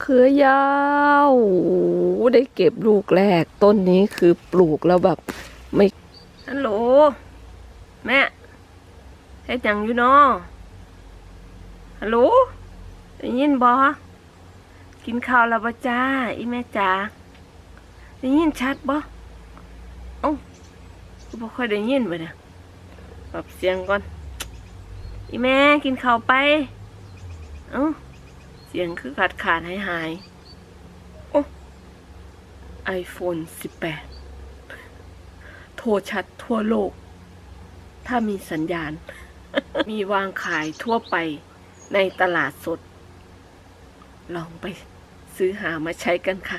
เขือยาวได้เก็บลูกแรก ต้นนี้คือปลูกแล้วแบบไม่ฮัลโหล แม่เฮ็ดหยังอยู่นาะฮัลโหลได้ยินบ่กินข้าวแล้วบ่จ้า อีแม่จ๋าได้ยินชัดบ่เอ้าบ่ค่อยได้ยินบ่เนี่ยปรับเสียงก่อน อีแม่กินข้าวไป เอ้า เสียงคือขาดขาดหายหายโอ้ไอโฟน18โทรชัดทั่วโลก ถ้ามีสัญญาณ มีวางขายทั่วไปในตลาดสด ลองไปซื้อหามาใช้กันค่ะ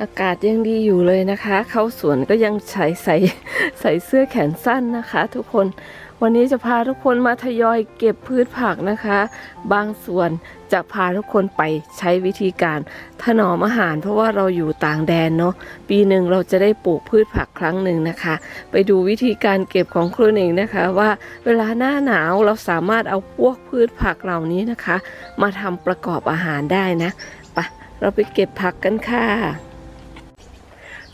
อากาศยังดีอยู่เลยนะคะ เข้าสวนก็ยังใส่ใส่ใส่เสื้อแขนสั้นนะคะ ทุกคนวันนี้จะพาทุกคนมาทยอยเก็บพืชผักนะคะ บางส่วนจะพาทุกคนไปใช้วิธีการถนอมอาหาร เพราะว่าเราอยู่ต่างแดนเนาะปีหนึ่งเราจะได้ปลูกพืชผักครั้งหนึ่งนะคะ ไปดูวิธีการเก็บของครูหนิงนะคะ ว่าเวลาหน้าหนาวเราสามารถเอาพวกพืชผักเหล่านี้นะคะ มาทำประกอบอาหารได้นะ เราไปเก็บผักกันค่ะ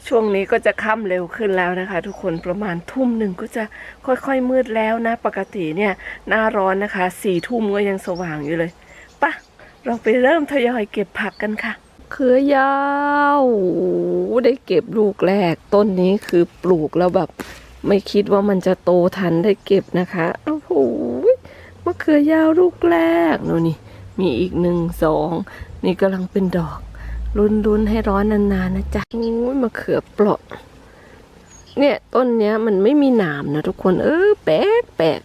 ช่วงนี้ก็จะค่ำเร็วขึ้นแล้วนะคะ ทุกคนประมาณทุ่มหนึ่งก็จะค่อยๆมืดแล้วนะ ปกติเนี่ยหน้าร้อนนะคะสี่ทุ่มก็ยังสว่างอยู่เลยปะเราไปเริ่มทยอยเก็บผักกันค่ะเขือยาวได้เก็บลูกแรก ต้นนี้คือปลูกแล้วแบบ ไม่คิดว่ามันจะโตทันได้เก็บนะคะโอ้โหมะเขือยาวลูกแรกโน่นนี่มีอีกหนึ่งสอง นี่กำลังเป็นดอกรุนๆให้ร้อนนานๆนะจ๊ะโอ้ยมะเขือเปราะ เนี่ยต้นเนี้ยมันไม่มีหนามนะทุกคน เออแปลกแปลก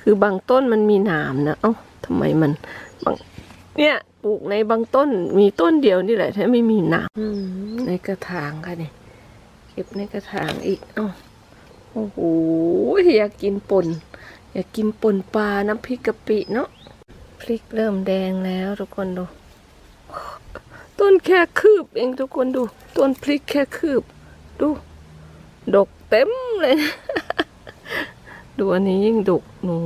คือบางต้นมันมีหนามนะ เอ้าทำไมมันบางเนี่ยปลูกในบางต้นมีต้นเดียวนี่แหละที่ไม่มีหนามอืมในกระถางค่ะเนี่ยเก็บในกระถางอีก เอ้าโอ้โหอยากกินป่นอยากกินป่นปลาน้ำพริกกะปิเนาะพริกเริ่มแดงแล้วทุกคนดู ต้นแค่คืบเองทุกคนดู ต้นพริกแค่คืบ ดู ดกเต็มเลยดูอันนี้ยิ่งดกนู่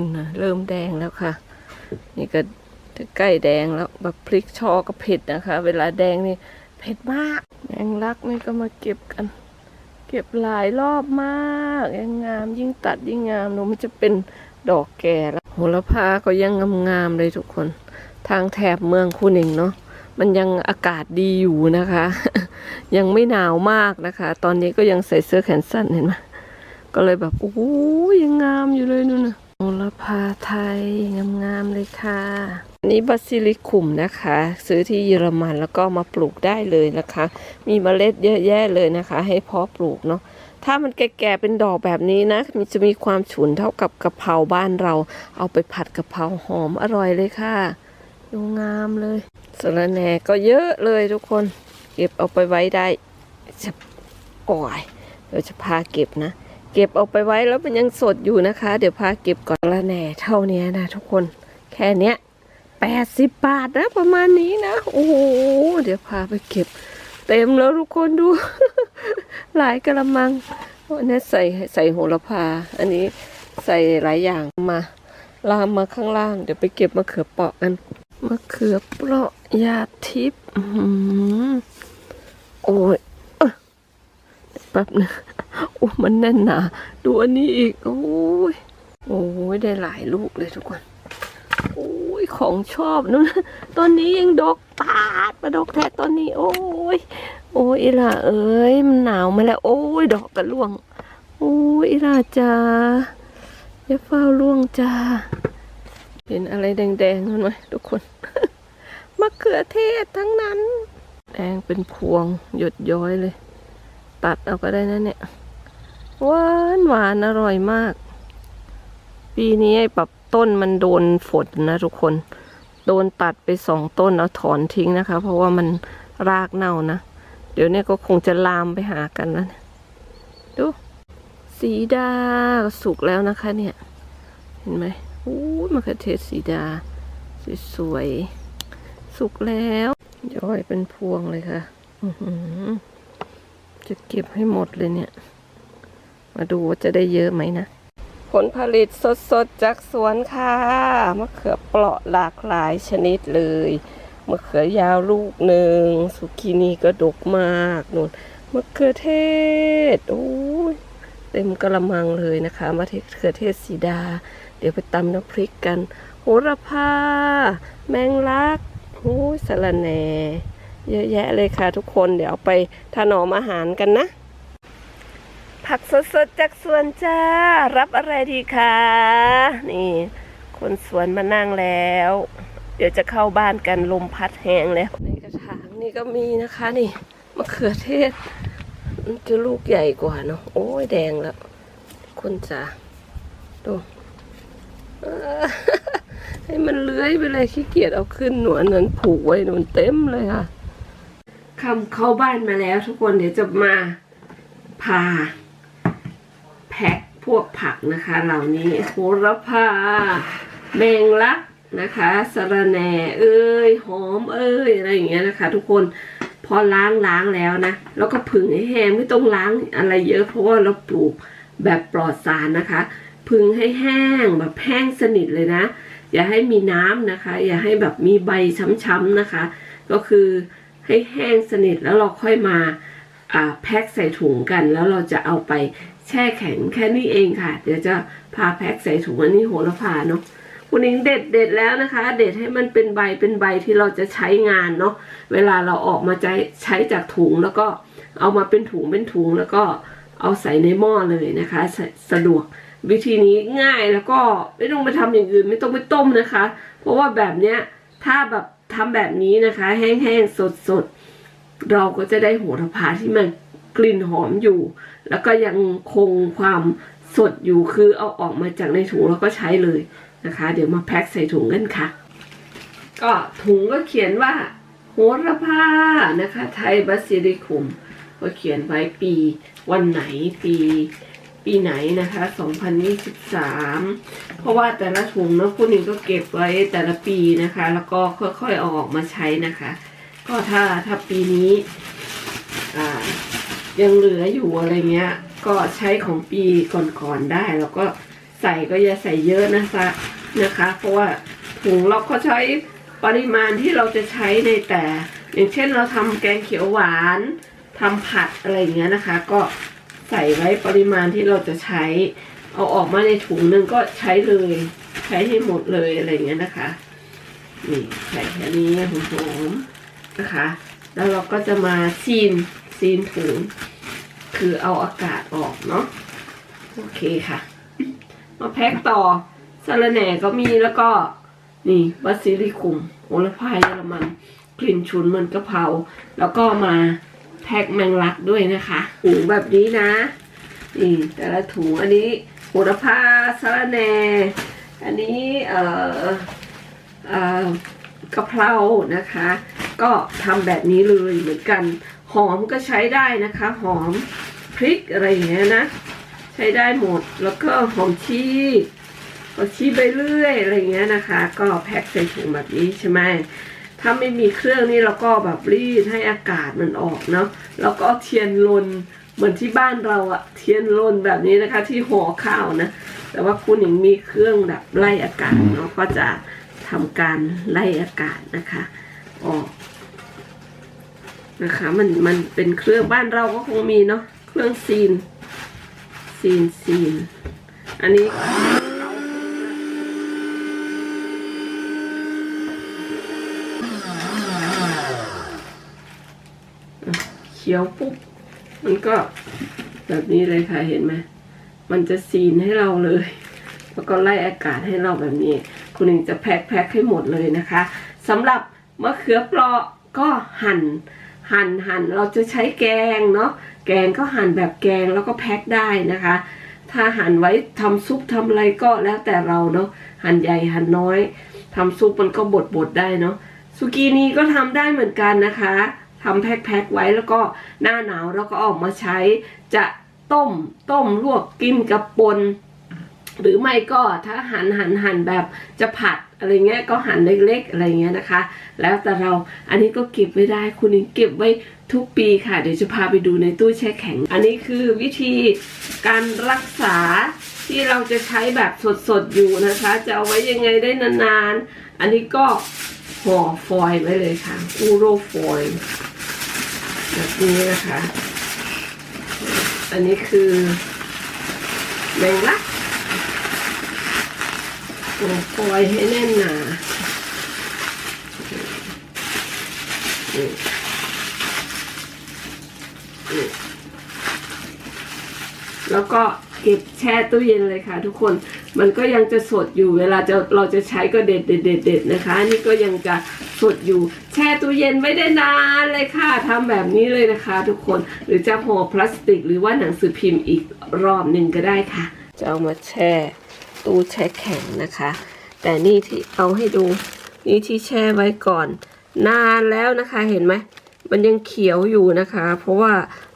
นนะเริ่มแดงแล้วค่ะ นี่ก็ใกล้แดงแล้วแบบพริกชอก็เผ็ดนะคะ เวลาแดงนี่เผ็ดมากแมงลักนี่ก็มาเก็บกัน เก็บหลายรอบมากยังงามยิ่งตัดยิ่งงามหนูมันจะเป็นดอกแก่แล้วโหระพาก็ยังงามๆเลยทุกคน ทางแถบเมืองคูหนิงเนาะมันยังอากาศดีอยู่นะคะ ยังไม่หนาวมากนะคะ ตอนนี้ก็ยังใส่เสื้อแขนสั้นเห็นไหมก็เลยแบบโอ้โหยังงามอยู่เลยนู่นนะโอระพาไทยงามๆเลยค่ะอันนี้บาซิลิคุมนะคะ ซื้อที่เยอรมันแล้วก็มาปลูกได้เลยนะคะ มีเมล็ดเยอะแยะเลยนะคะ ให้เพาะปลูกเนาะถ้ามันแก่ๆเป็นดอกแบบนี้นะมันจะมีความฉุนเท่ากับกะเพราบ้านเรา เอาไปผัดกะเพราหอมอร่อยเลยค่ะ ดูงามเลยสระแหน่ก็เยอะเลยทุกคน เก็บเอาไปไว้ได้จะโอ้ยเดี๋ยวจะพาเก็บนะ เก็บเอาไปไว้แล้วมันยังสดอยู่นะคะ เดี๋ยวพาเก็บก่อนสะระแหน่เท่านี้นะทุกคนแค่เนี้ยแปดสิบบาทนะประมาณนี้นะ โอ้โหเดี๋ยวพาไปเก็บ เต็มแล้วทุกคนดู หลายกระมังอันนี้ใส่ใส่โหระพา อันนี้ใส่หลายอย่างมาลามมาข้างล่าง เดี๋ยวไปเก็บมะเขือเปราะกัน มะเขือเปราะยาทิพย์อื้อหือโอ้ยแป๊บนึงโอ้มันแน่นหนาดูอันนี้อีก โอ้ย โอ้ย ได้หลายลูกเลยทุกคน โอ้ย ของชอบนู่นต้นนี้ยังดกปาดมาดกแท้ต้นนี้ โอ้ย โอ้ยอีล่าเอ้ย มันหนาวมาแล้ว โอ้ย ดอกกระล่วง โอ้ยอีล่าจ้าอย่าเฝ้าล่วงจ้า เห็นอะไรแดงๆนั่นไหมทุกคน มะเขือเทศทั้งนั้น แดงเป็นพวงหยดย้อยเลย ตัดเอาก็ได้นะเนี่ย หวานหวานอร่อยมาก ปีนี้ไอ้ปรับต้นมันโดนฝนนะทุกคน โดนตัดไปสองต้นเอาถอนทิ้งนะคะ เพราะว่ามันรากเน่านะ เดี๋ยวนี้ก็คงจะลามไปหากันแล้วนี่ยดู สีดาสุกแล้วนะคะเนี่ย เห็นไหม อู้มะเขือเทศสีดา สวยๆ สุกแล้วย้อยเป็นพวงเลยค่ะจะเก็บให้หมดเลยเนี่ย มาดูว่าจะได้เยอะไหมนะ ผลผลิตสดๆ จากสวนค่ะมะเขือเปราะหลากหลายชนิดเลยมะเขือยาวลูกหนึ่งสุกินีก็ดกมากนู่นมะเขือเทศโอ้ยเต็มกระมังเลยนะคะมะเขือเทศสีดา เดี๋ยวไปตำน้ำพริกกัน โหระพา แมงลักโอ้ยสะระแหน่เยอะแยะเลยค่ะทุกคนเดี๋ยวเอาไปถนอมอาหารกันนะ ผักสดๆจากสวนจ้า รับอะไรดีคะนี่ คนสวนมานั่งแล้ว เดี๋ยวจะเข้าบ้านกันลมพัดแห้งแล้วในกระถางนี่ก็มีนะคะนี่มะเขือเทศมันจะลูกใหญ่กว่าเนาะโอ้ยแดงแล้วคนจ๋าดู ให้มันเลื้อยไปเลยขี้เกียจเอาขึ้นหนวนนั้นผูกไว้หนวนเต็มเลยค่ะคำเข้าบ้านมาแล้วทุกคนเดี๋ยวจะมาพาแพ็คพวกผักนะคะ เหล่านี้โหระพาแมงลักนะคะสะระแหน่เอ้ยหอมเอ้ยอะไรอย่างเงี้ยนะคะ ทุกคนพอล้างล้างแล้วนะ แล้วก็ผึ่งให้แห้งไม่ต้องล้างอะไรเยอะเพราะว่าเราปลูกแบบปลอดสารนะคะ ผึ่งให้แห้งแบบแห้งสนิทเลยนะ อย่าให้มีน้ำนะคะ อย่าให้แบบมีใบช้ำๆนะคะ ก็คือให้แห้งสนิทแล้วเราค่อยมาแพ็คใส่ถุงกัน แล้วเราจะเอาไปแช่แข็งแค่นี้เองค่ะ เดี๋ยวจะพาแพ็คใส่ถุงอันนี้โหระพาเนาะคุณอิงเด็ดเด็ดแล้วนะคะ เด็ดให้มันเป็นใบเป็นใบที่เราจะใช้งานเนาะเวลาเราออกมาใช้ใช้จากถุงแล้วก็เอามาเป็นถุงเป็นถุงแล้วก็เอาใส่ในหม้อเลยนะคะสะสะดวก วิธีนี้ง่ายแล้วก็ไม่ต้องไปทำอย่างอื่นไม่ต้องไปต้มนะคะ เพราะว่าแบบเนี้ยถ้าแบบทำแบบนี้นะคะ แห้งๆสดๆ เราก็จะได้โหระพาที่มันกลิ่นหอมอยู่ แล้วก็ยังคงความสดอยู่คือเอาออกมาจากในถุงแล้วก็ใช้เลยนะคะ เดี๋ยวมาแพ็คใส่ถุงกันค่ะ ก็ถุงก็เขียนว่า โหระพานะคะ ไทยบาซิลิคุม ก็เขียนไว้ปีวันไหนปี ปีไหนนะคะ 2023 เพราะว่าแต่ละถุงเนาะคุณหนึ่งก็เก็บไว้แต่ละปีนะคะ แล้วก็ค่อยๆออกมาใช้นะคะ ก็ถ้าถ้าปีนี้ยังเหลืออยู่อะไรเงี้ย ก็ใช้ของปีก่อนๆได้ แล้วก็ใส่ก็อย่าใส่เยอะนะคะนะคะ เพราะว่าถุงเราก็ใช้ปริมาณที่เราจะใช้ในแต่ อย่างเช่นเราทำแกงเขียวหวานทำผัดอะไรอย่างเงี้ยนะคะ ก็ ใส่ไว้ปริมาณที่เราจะใช้ เอาออกมาในถุงนึงก็ใช้เลย ใช้ให้หมดเลยอะไรอย่างเงี้ยนะคะนี่ใส่แค่นี้หอมๆนะคะ แล้วเราก็จะมาซีนซีนถุง คือเอาอากาศออกเนาะโอเคค่ะ มาแพ็คต่อสาระแหน่ก็มีแล้วก็นี่บาซิลิคุมโหระพาเยอรมันกลิ่นฉุนเหมือนกะเพราแล้วก็มา แพ็คแมงลักด้วยนะคะถุงแบบนี้นะนี่แต่ละถุงอันนี้โหระพาสาระแหน่อันนี้เอ่อเอ่อกะเพรานะคะ ก็ทำแบบนี้เลยเหมือนกันหอมก็ใช้ได้นะคะ หอมพริกอะไรอย่างเงี้ยนะ ใช้ได้หมดแล้วก็หอมชีหอมชีไปเรื่อยอะไรอย่างเงี้ยนะคะ ก็แพ็คใส่ถุงแบบนี้ใช่ไหม ถ้าไม่มีเครื่องนี่เราก็แบบรีดให้อากาศมันออกเนาะแล้วก็เทียนลนเหมือนที่บ้านเราอะเทียนลนแบบนี้นะคะ ที่ห่อข้าวนะ แต่ว่าคุณหญิงมีเครื่องแบบไล่อากาศเนาะก็จะทำการไล่อากาศนะคะออกนะคะ มันมันเป็นเครื่องบ้านเราก็คงมีเนาะเครื่องซีนซีนซีน อันนี้ เขียวปุ๊บ มันก็แบบนี้เลยค่ะเห็นไหมมันจะซีนให้เราเลย แล้วก็ไล่อากาศให้เราแบบนี้ คุณหนึ่งจะแพ็คแพ็คให้หมดเลยนะคะสำหรับมะเขือเปราะก็หั่น หั่นหั่นเราจะใช้แกงเนาะแกงก็หั่นแบบแกงแล้วก็แพ็คได้นะคะ ถ้าหั่นไว้ทำซุปทำอะไรก็แล้วแต่เราเนาะหั่นใหญ่หั่นน้อยทำซุปมันก็บดบดได้เนาะสุกีนี้ก็ทำได้เหมือนกันนะคะ ทำแพ็คๆไว้แล้วก็หน้าหนาวแล้วก็ออกมาใช้จะต้มต้มลวกกินกับปนหรือไม่ก็ถ้าหั่นหั่นหั่นแบบจะผัดอะไรเงี้ยก็หั่นเล็กๆอะไรเงี้ยนะคะ แล้วแต่เราอันนี้ก็เก็บไว้ได้คุณนิงเก็บไว้ทุกปีค่ะ เดี๋ยวจะพาไปดูในตู้แช่แข็ง อันนี้คือวิธีการรักษาที่เราจะใช้แบบสดๆอยู่นะคะ จะเอาไว้ยังไงได้นานๆ อันนี้ก็ห่อฟอยล์ไว้เลยค่ะอูโรฟอยล์ แบบนี้นะคะ อันนี้คือแมงลักห่อฟอยให้แน่นหนานี่นี่แล้วก็ เก็บแช่ตู้เย็นเลยค่ะ ทุกคนมันก็ยังจะสดอยู่เวลาจะเราจะใช้ก็เด็ดเด็ดเด็ดเด็ดนะคะอันนี่ก็ยังจะสดอยู่ แช่ตู้เย็นไม่ได้นานเลยค่ะทำแบบนี้เลยนะคะ ทุกคนหรือจะห่อพลาสติก หรือว่าหนังสือพิมพ์อีกรอบหนึ่งก็ได้ค่ะ จะเอามาแช่ตู้แช่แข็งนะคะ แต่นี่ที่เอาให้ดูนี่ที่แช่ไว้ก่อน นานแล้วนะคะเห็นไหม มันยังเขียวอยู่นะคะ เพราะว่า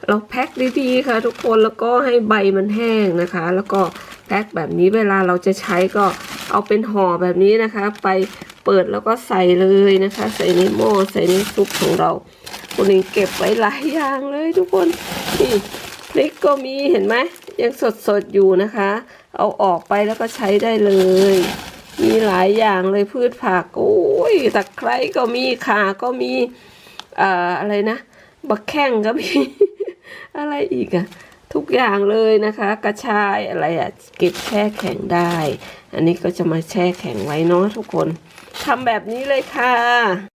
เราแพ็คดีๆค่ะทุกคนแล้วก็ให้ใบมันแห้งนะคะ แล้วก็แพ็คแบบนี้เวลาเราจะใช้ก็เอาเป็นห่อแบบนี้นะคะ ไปเปิดแล้วก็ใส่เลยนะคะ ใส่ในหม้อใส่ในซุปของเราคนนี้เก็บไว้หลายอย่างเลยทุกคนนี่พริกก็มีเห็นไหมยังสดๆอยู่นะคะ เอาออกไปแล้วก็ใช้ได้เลย มีหลายอย่างเลยพืชผักโอ้ยตะไคร้ก็มีข่าก็มี อ่ออะไรนะบักแข้งก็มีอะไรอีกอะทุกอย่างเลยนะคะ กระชายอะไรอะเก็บแช่แข็งได้ อันนี้ก็จะมาแช่แข็งไว้เนาะทุกคนทำแบบนี้เลยค่ะ